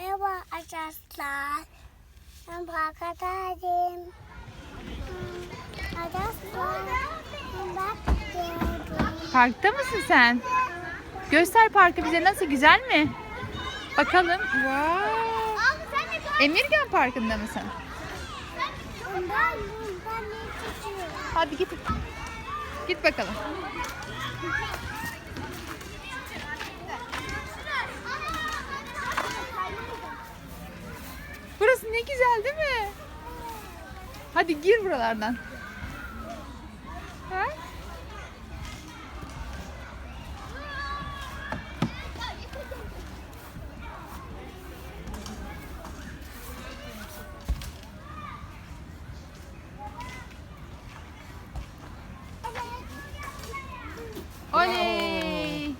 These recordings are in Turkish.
Merhaba arkadaşlar. Ben parkadayım. Hmm, Arkadaşlar bak. Parkta mısın sen? Göster parkı bize nasıl güzel mi? Bakalım. Wow. Emirgan Parkı'nda mısın? Ben ne? Hadi git. Git bakalım. Ne güzel değil mi? Hadi gir buralardan. Ha? Oley!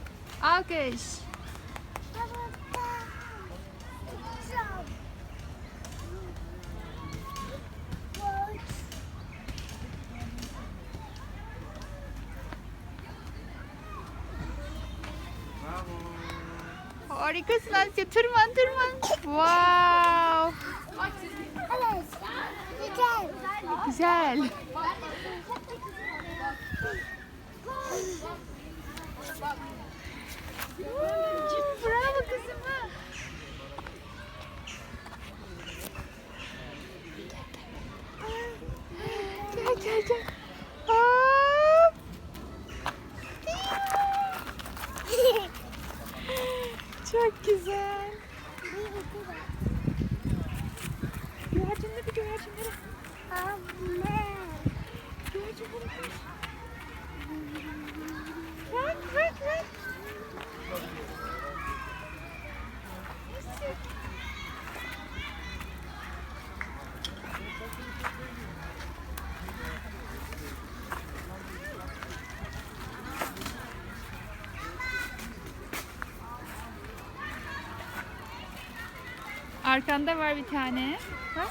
Harikasın Asya. Tırman tırman. Wow. Güzel. Güzel. Çok güzel. Güvercinle bir güvercinlere. Anne. Güvercinlere koş. Bak bak bak. Arkanda var bir tane. Bak.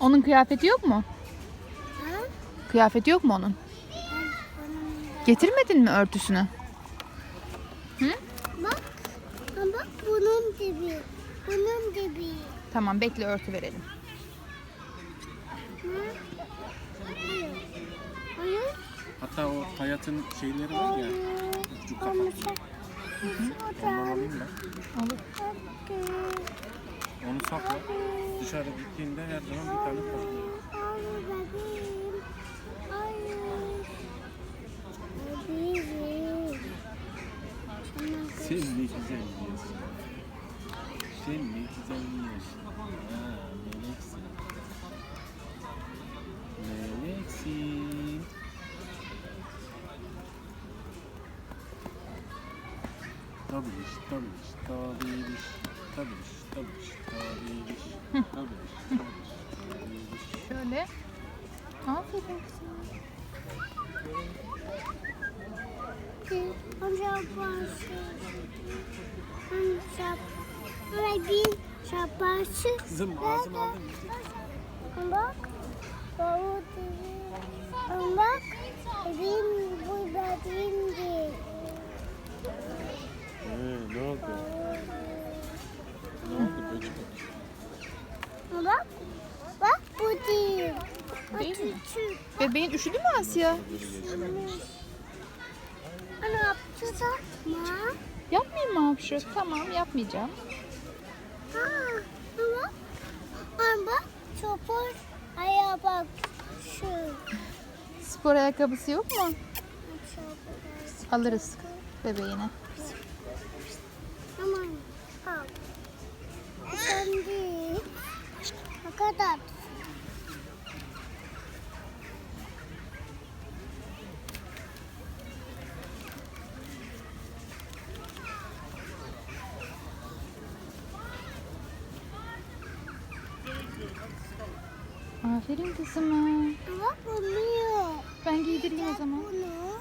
Onun kıyafeti yok mu? Ha? Kıyafeti yok mu onun? Getirmedin mi örtüsünü? Hı? Bak. Bak bunun gibi. Bunun gibi. Tamam bekle örtü verelim. Hatta o hayatın şeyleri var ya. Küçük kafa. Ondan alayım ben. Onu sakla. Dışarı gittiğinde her zaman bir tane koy. Sen ne güzel yiyorsun. Sen ne güzel yiyorsun. Ha, Tabiş, tabiş, tabiş, tabiş, tabiş, tabiş, tabiş, tabiş, tabiş. Şöyle. Aferin kızım. Şapası. Kızım ağzını aldın. Bak. Baba Bebeğin üşüdü mü Asya? Ana yaptı da mı? Yapmayayım mı hapşırık? Tamam yapmayacağım. Ha, ama ama bak çopur ayağa bak şu. Spor ayakkabısı yok mu? Alırız bebeğine. Aman al. Sen değil. Ne kadar? Aferin kızıma. Bak bunu. Ben giydireyim o zaman. Bunu.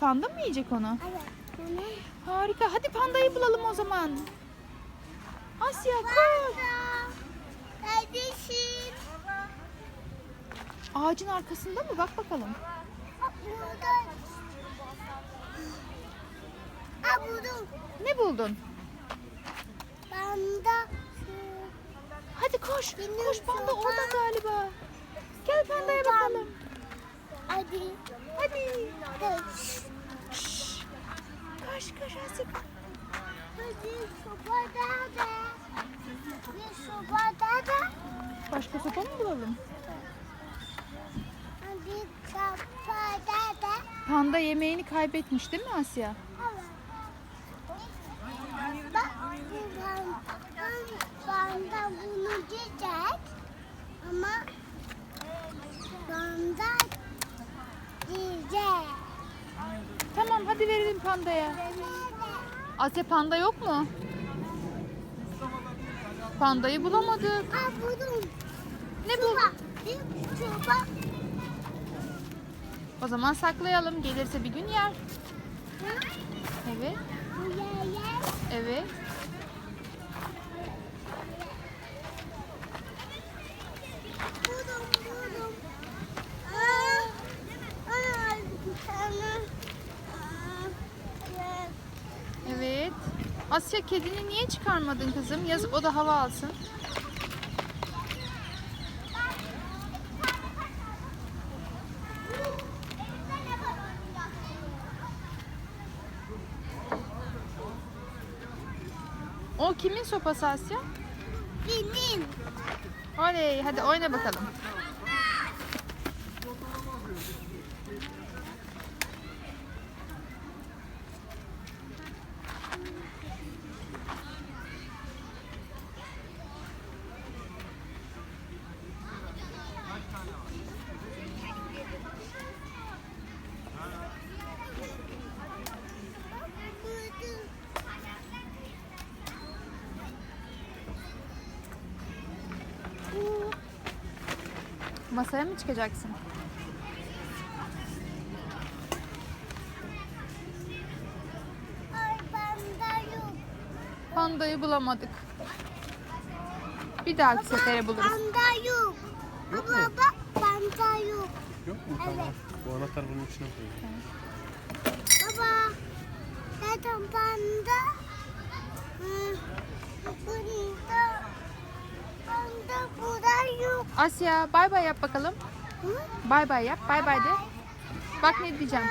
Panda mı yiyecek onu? Evet. Bunu. Harika. Hadi pandayı bulalım o zaman. Asya koş. Kardeşim. Ağacın arkasında mı? Bak bakalım. Bak burada. Ne buldun? Panda. Hadi koş. Benim Koş panda sopa. orada galiba. Gel pandaya bakalım. Hadi. Hadi. Şşş. Koş koş Asya. Hadi sobada da. Bir sobada da. Başka sopa mı bulalım? Hadi sobada da. Panda yemeğini kaybetmiş değil mi Asya? Bak bu panda bunu yiyecek ama panda yiyecek. Tamam hadi verelim pandaya. Asya panda yok mu? Pandayı bulamadık. Aa buldum. Ne bu? Çuba. O zaman saklayalım. Gelirse bir gün yer. Ha? Evet. Bu yer yer. Evet. Buldum buldum. Aa, aa, bir tane. Aa, evet. Evet. Asya kedini niye çıkarmadın kızım? Yazık o da hava alsın. O kimin sopası Asya? Benim. Oley hadi oyna bakalım. Buldum. Masaya mı çıkacaksın? Ay panda yok. Pandayı bulamadık. Bir dahaki sefere buluruz. Panda yok. Yok Baba mu? bak panda yok. Yok mu? Evet. Tamam. Bu anahtarı bunun içine koyayım. Baba. Zaten panda. Hı, Bunda. Panda burada yok. Asya bay bay yap bakalım. Hı? Bay bay yap. Bay bay de. Bak ne diyeceğim.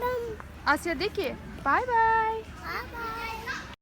Ben Asya de ki bay bay.